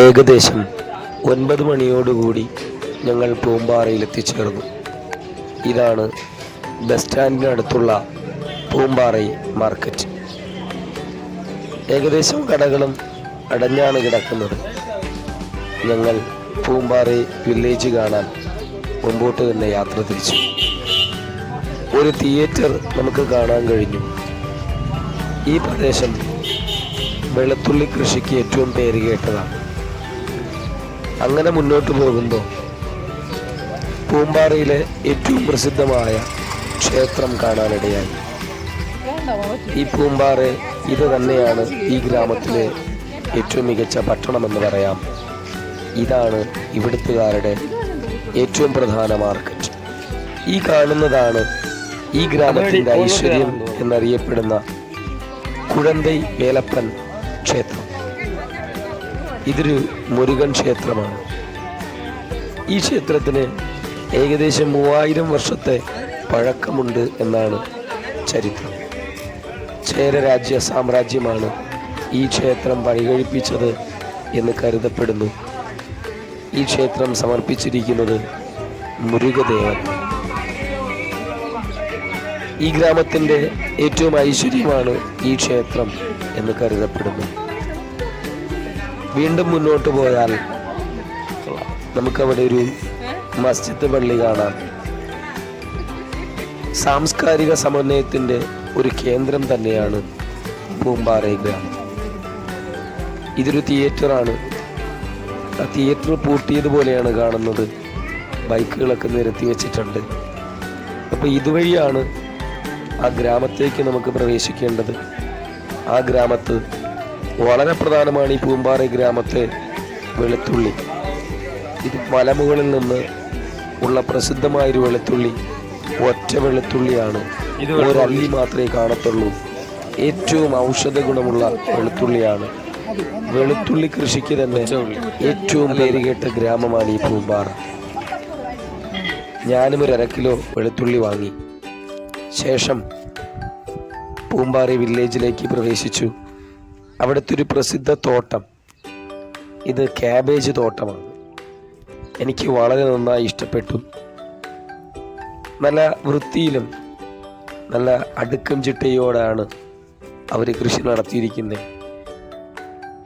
ഏകദേശം ഒൻപത് മണിയോടുകൂടി ഞങ്ങൾ പൂമ്പാറയിൽ എത്തിച്ചേർന്നു ഇതാണ് ബസ് സ്റ്റാൻഡിനടുത്തുള്ള പൂമ്പാറൈ മാർക്കറ്റ്. ഏകദേശം കടകളും അടഞ്ഞാണ് കിടക്കുന്നത്. ഞങ്ങൾ പൂമ്പാറൈ വില്ലേജ് കാണാൻ മുമ്പോട്ട് തന്നെ യാത്ര തിരിച്ചു. ഒരു തിയേറ്റർ നമുക്ക് കാണാൻ കഴിഞ്ഞു. ഈ പ്രദേശം വെളുത്തുള്ളി കൃഷിക്ക് ഏറ്റവും പേരുകേട്ടതാണ് അങ്ങനെ മുന്നോട്ട് പോകുമ്പോൾ പൂമ്പാറയിലെ ഏറ്റവും പ്രസിദ്ധമായ ക്ഷേത്രം കാണാനിടയായി. ഈ പൂമ്പാറ ഇത് തന്നെയാണ് ഈ ഗ്രാമത്തിലെ ഏറ്റവും മികച്ച പട്ടണമെന്ന് പറയാം. ഇതാണ് ഇവിടുത്തുകാരുടെ ഏറ്റവും പ്രധാന മാർക്കറ്റ്. ഈ കാണുന്നതാണ് ഈ ഗ്രാമത്തിന്റെ ഐശ്വര്യം എന്നറിയപ്പെടുന്ന കുഴന്തൈ വേലപ്പൻ ക്ഷേത്രം. ഇതൊരു മുരുകൻ ക്ഷേത്രമാണ്. ഈ ക്ഷേത്രത്തിന് ഏകദേശം മൂവായിരം വർഷത്തെ പഴക്കമുണ്ട് എന്നാണ് ചരിത്രം. ചേരരാജ്യ സാമ്രാജ്യമാണ് ഈ ക്ഷേത്രം പണികഴിപ്പിച്ചത് എന്ന് കരുതപ്പെടുന്നു. ഈ ക്ഷേത്രം സമർപ്പിച്ചിരിക്കുന്നത് മുരുകദേവൻ. ഈ ഗ്രാമത്തിന്റെ ഏറ്റവും ഐശ്വര്യമാണ് ഈ ക്ഷേത്രം എന്ന് കരുതപ്പെടുന്നു. വീണ്ടും മുന്നോട്ട് പോയാൽ നമുക്കവിടെ ഒരു മസ്ജിദ് പള്ളി കാണാം. സാംസ്കാരിക സമന്വയത്തിന്റെ ഒരു കേന്ദ്രം തന്നെയാണ് പൂമ്പാറ ഗ്രാമം. ഇതൊരു തിയേറ്ററാണ്. ആ തിയേറ്റർ പൂട്ടിയതുപോലെയാണ് കാണുന്നത്. ബൈക്കുകളൊക്കെ നിരത്തി വെച്ചിട്ടുണ്ട്. അപ്പോൾ ഇതുവഴിയാണ് ആ ഗ്രാമത്തേക്ക് നമുക്ക് പ്രവേശിക്കേണ്ടത്. ആ ഗ്രാമത്ത് വളരെ പ്രധാനമാണ് ഈ പൂമ്പാറ ഗ്രാമത്തെ വെളുത്തുള്ളി. ഇത് മലമുകളിൽ നിന്ന് ഉള്ള പ്രസിദ്ധമായൊരു വെളുത്തുള്ളി ഒറ്റ വെളുത്തുള്ളിയാണ്. ഒരല്ലി മാത്രമേ കാണത്തുള്ളൂ. ഏറ്റവും ഔഷധ ഗുണമുള്ള വെളുത്തുള്ളിയാണ്. വെളുത്തുള്ളി കൃഷിക്ക് തന്നെ ഏറ്റവും പേരുകേട്ട ഗ്രാമമാണ് ഈ പൂമ്പാറ. ഞാനും ഒരു അര കിലോ വെളുത്തുള്ളി വാങ്ങി. ശേഷം പൂമ്പാറ വില്ലേജിലേക്ക് പ്രവേശിച്ചു. അവിടുത്തെ ഒരു പ്രസിദ്ധ തോട്ടം. ഇത് ക്യാബേജ് തോട്ടമാണ്. എനിക്ക് വളരെ നന്നായി ഇഷ്ടപ്പെട്ടു. നല്ല വൃത്തിയിലും നല്ല അടുക്കും ചിട്ടയോടാണ് അവർ കൃഷി നടത്തിയിരിക്കുന്നത്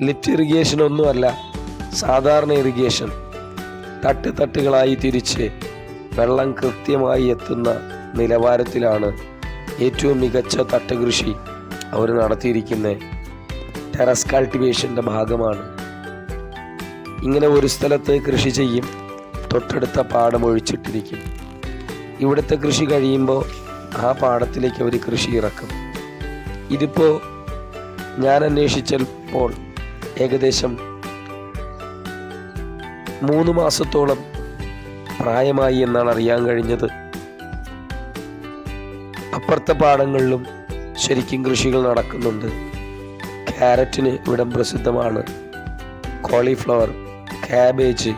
ലിഫ്റ്റ് ഇറിഗേഷൻ ഒന്നുമല്ല സാധാരണ ഇറിഗേഷൻ. തട്ട് തട്ടുകളായി തിരിച്ച് വെള്ളം കൃത്യമായി എത്തുന്ന നിലവാരത്തിലാണ് ഏറ്റവും മികച്ച തട്ട് കൃഷി അവർ നടത്തിയിരിക്കുന്നത് ടെറസ് കൾട്ടിവേഷന്റെ ഭാഗമാണ്. ഇങ്ങനെ ഒരു സ്ഥലത്ത് കൃഷി ചെയ്യും. തൊട്ടടുത്ത പാടം ഒഴിച്ചിട്ടിരിക്കും. ഇവിടുത്തെ കൃഷി കഴിയുമ്പോൾ ആ പാടത്തിലേക്ക് അവർ കൃഷി ഇറക്കും. ഇതിപ്പോൾ ഞാൻ അന്വേഷിച്ചപ്പോൾ ഏകദേശം മൂന്ന് മാസത്തോളം പ്രായമായി എന്നാണ് അറിയാൻ കഴിഞ്ഞത്. അപ്പുറത്തെ പാടങ്ങളിലും ശരിക്കും കൃഷികൾ നടക്കുന്നുണ്ട്. ക്യാരറ്റിന് ഇവിടം പ്രസിദ്ധമാണ്. കോളിഫ്ലവർ ക്യാബേജ്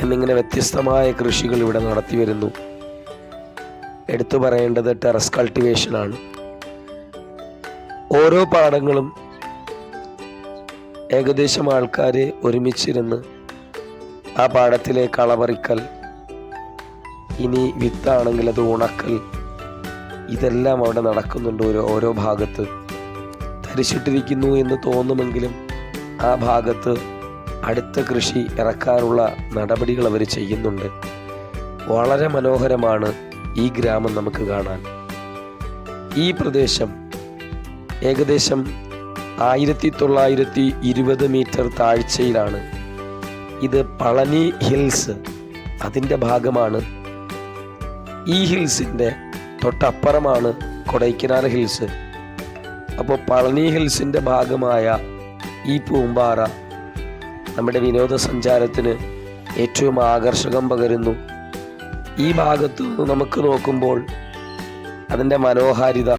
എന്നിങ്ങനെ വ്യത്യസ്തമായ കൃഷികൾ ഇവിടെ നടത്തി വരുന്നു. എടുത്തു പറയേണ്ടത് ടെറസ് കൾട്ടിവേഷനാണ് ഓരോ പാടങ്ങളും ഏകദേശം ആൾക്കാർ ഒരുമിച്ചിരുന്ന് ആ പാടത്തിലെ കളപറിക്കൽ ഇനി വിത്താണെങ്കിൽ അത് ഉണക്കൽ ഇതെല്ലാം അവിടെ നടക്കുന്നുണ്ട് ഓരോ ഓരോ ഭാഗത്ത്. ധരിച്ചിട്ടിരിക്കുന്നു എന്ന് തോന്നുമെങ്കിലും ആ ഭാഗത്ത് അടുത്ത കൃഷി ഇറക്കാനുള്ള നടപടികൾ അവർ ചെയ്യുന്നുണ്ട്. വളരെ മനോഹരമാണ് ഈ ഗ്രാമം നമുക്ക് കാണാൻ. ഈ പ്രദേശം ഏകദേശം ആയിരത്തി തൊള്ളായിരത്തി ഇരുപത് മീറ്റർ താഴ്ചയിലാണ്. ഇത് പളനി ഹിൽസ് അതിന്റെ ഭാഗമാണ്. ഈ ഹിൽസിന്റെ തൊട്ടപ്പുറമാണ് കൊടൈക്കനാൽ ഹിൽസ്. അപ്പോൾ പളനി ഹിൽസിന്റെ ഭാഗമായ ഈ പൂമ്പാറ നമ്മുടെ വിനോദസഞ്ചാരത്തിന് ഏറ്റവും ആകർഷകം പകരുന്നു. ഈ ഭാഗത്തു നിന്ന് നമുക്ക് നോക്കുമ്പോൾ അതിന്റെ മനോഹാരിത